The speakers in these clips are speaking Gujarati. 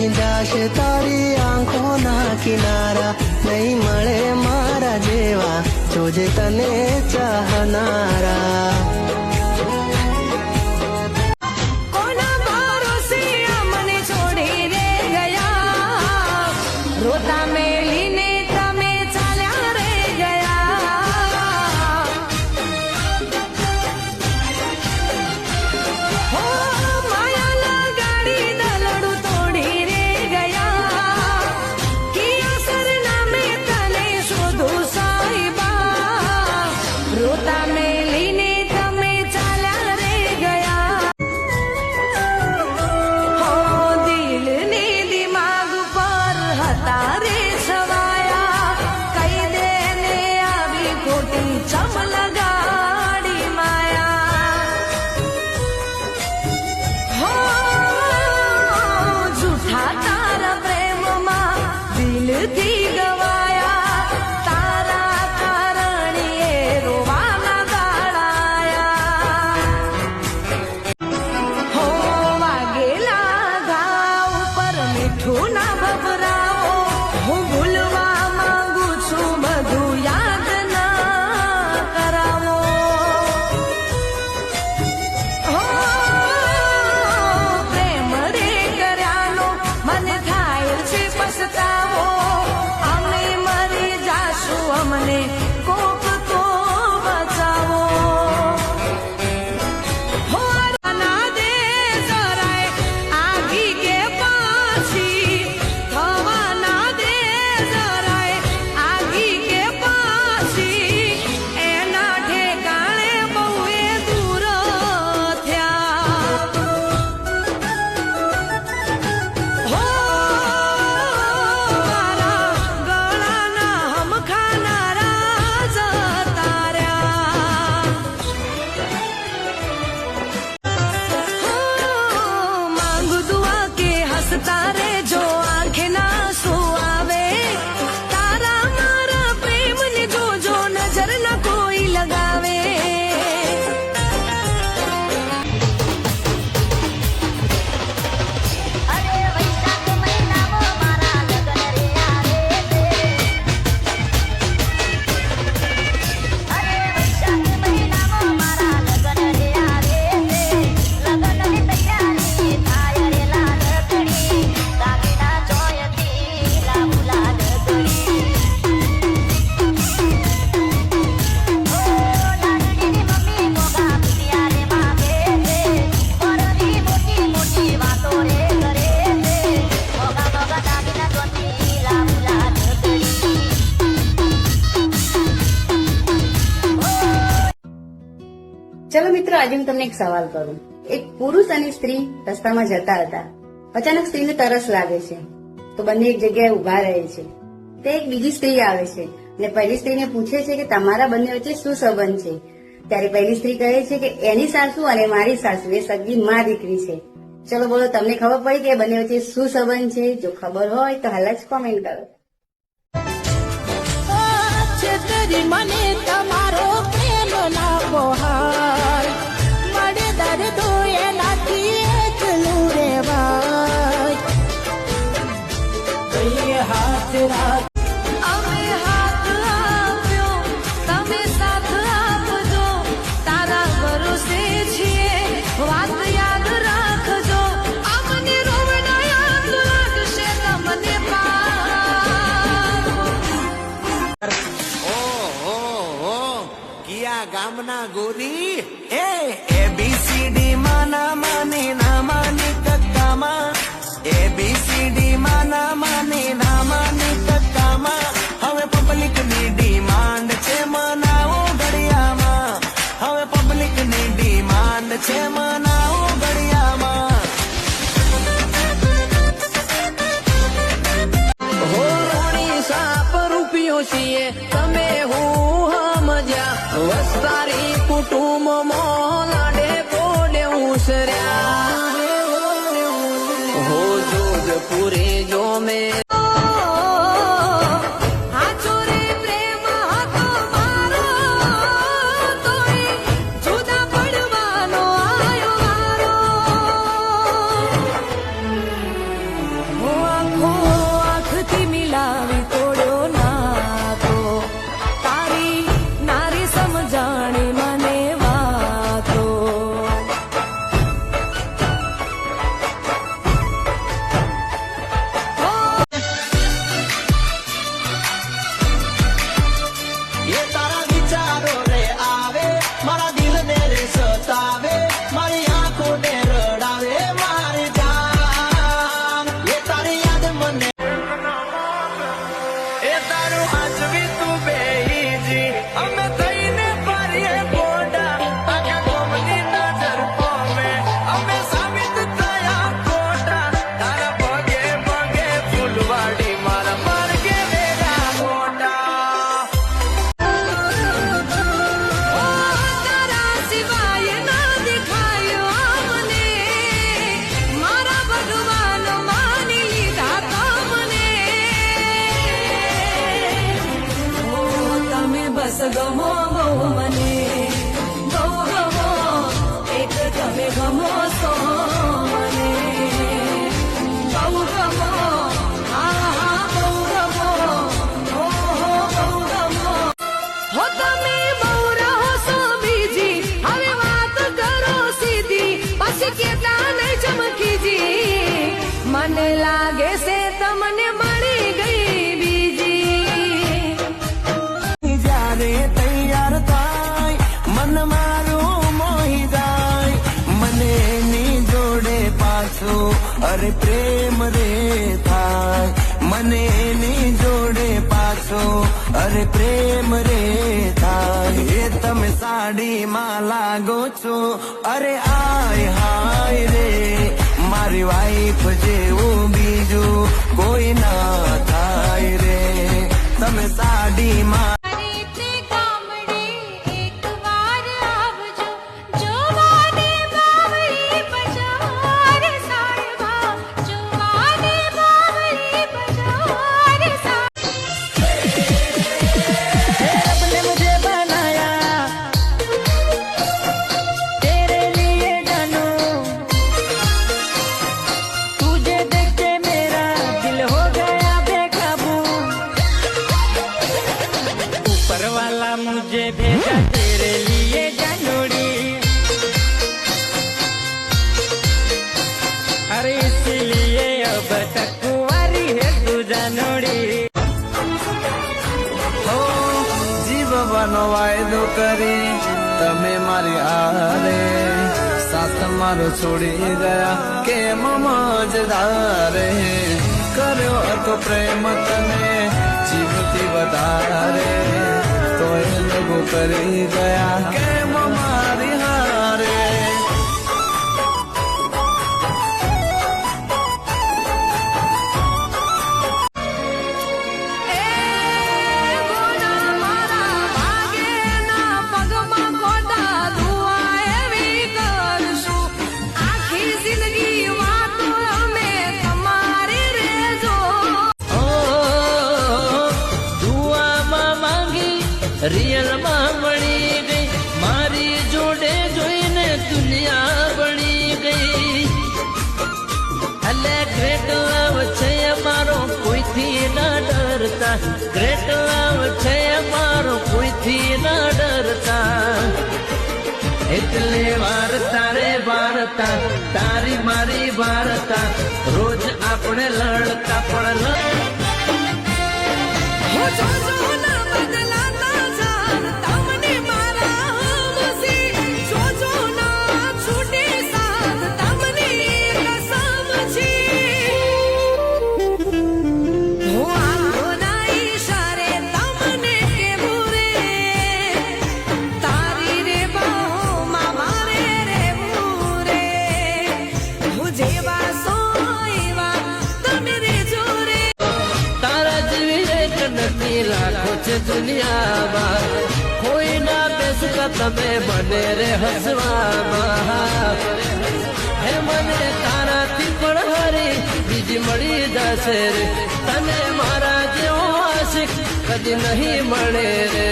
ભીંજાશે તારી આંખોના કિનારા નહીં મળે મારા જેવા જોજે તને ચાહનારા કે મિત્રો, આજે હું તમને એક સવાલ કરું. એક પુરુષ અને સ્ત્રી રસ્તામાં જતા હતા. અચાનક સ્ત્રીને તરસ લાગે છે. તો બંને એક જગ્યાએ ઊભા રહે છે. તે એક બીજી સ્ત્રી આવે છે અને પહેલી સ્ત્રીને પૂછે છે કે તમારા બંને વચ્ચે શું સંબંધ છે? ત્યારે પહેલી સ્ત્રી કહે છે કે, એની સાસુ અને મારી સાસુ, એ સગી મા દીકરી છે. ચલો બોલો, તમને ખબર પડી કે બંને વચ્ચે શું સંબંધ છે? જો ખબર હોય તો હાલ જ કોમેન્ટ કરો. કિયા ગામના ગોરી. એ એબીસીડી માના માની, ના માની કક્કામાં એબીસીડી માના માની, ના માની કક્કામાં હવે પબ્લિકની ડિમાન્ડ છે મનાવો ઘડિયામાં. હવે પબ્લિકની ડિમાન્ડ છે મનાવો ઘડિયામાં. હો રોણી સાપ રૂપિયો છીએ. અરે પ્રેમ રે થાય. મને એની જોડે પાછો, અરે પ્રેમ રે થાય. એ તમે સાડીમાં લાગો છો, અરે આય હાય રે. મારી વાઈફ જેવું બીજું કોઈ ના થાય રે. તમે સાડીમાં કરી, તમે મારી આરે સાથ મારો છોડી ગયા, કેમ મજદારે કર્યો હતો પ્રેમ તને, જીવતી વધારે. તો એ લોકો કરી ગયા, કેમ poner la tapa બેસુકા તમે મને રે હસવામાં. હે મને તારાથી પણ હરી બીજી મળી જશે રે. તને મારા જેવો આશિક કદી નહીં મળે રે.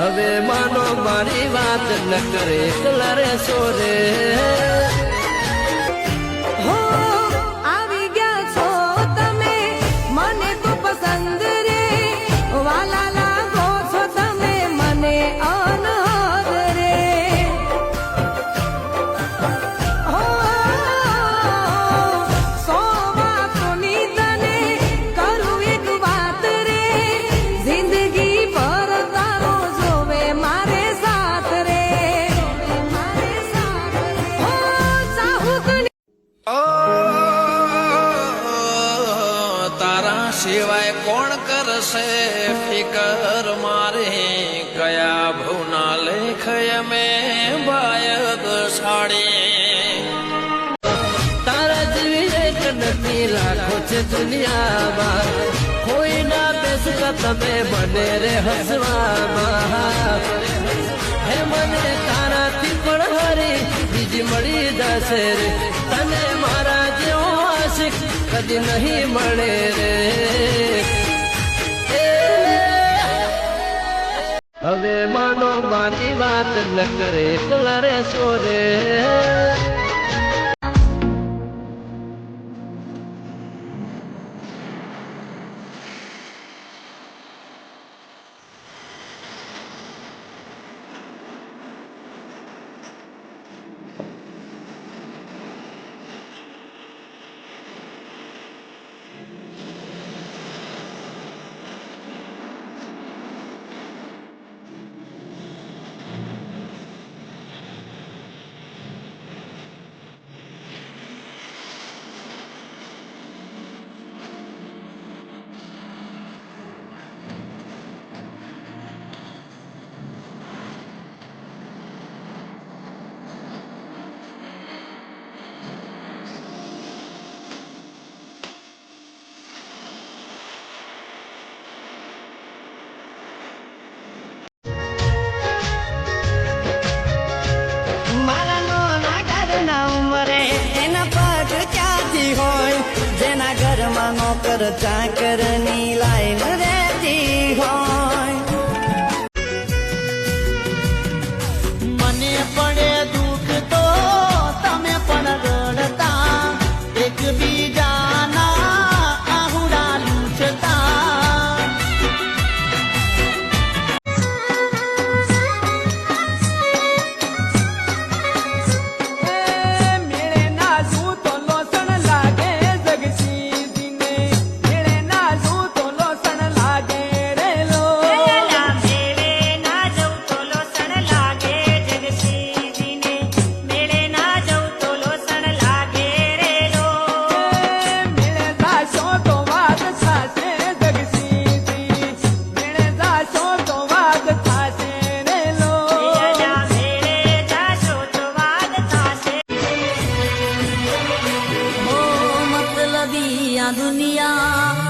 હવે માનો મારી વાત ન કરે એકલા સોરે હો સિવાય કોણ કરશે ફિકર? મારે કયા ભુના લેખય મેં બાયદ સાડી. તારા જેવી એક નથી લાખો છે દુનિયામાં. કોઈ ના બેસતા તમે મને રે હસવામાં. હે મને તારાથી પણ હારી બીજી મળી જશે રે. તને કદી નહીં મળે રે હવે માનો બાની વાત ન કરે કલરે સોરે करनी दुनिया दुनिया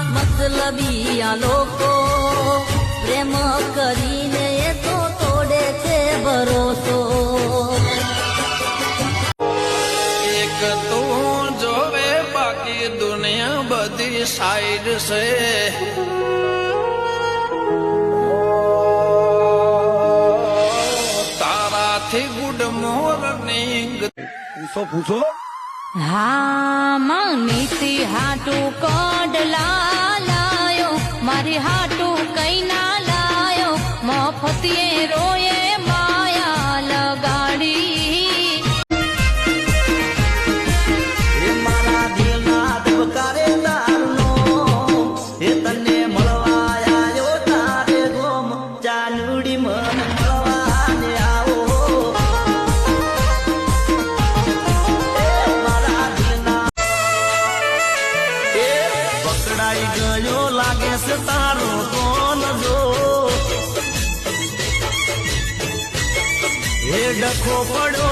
मतलबिया लोको। प्रेम करी ने ये तो तोड़े थे भरोसो। एक तू जो वे बाकी दुनिया बदी साइड से। तारा थी गुड मोरनिंग। फूसो पूछो। હા માં નીતિ હાટુ કોડલા લાયો. મારી હાટુ કઈ ના पड़ो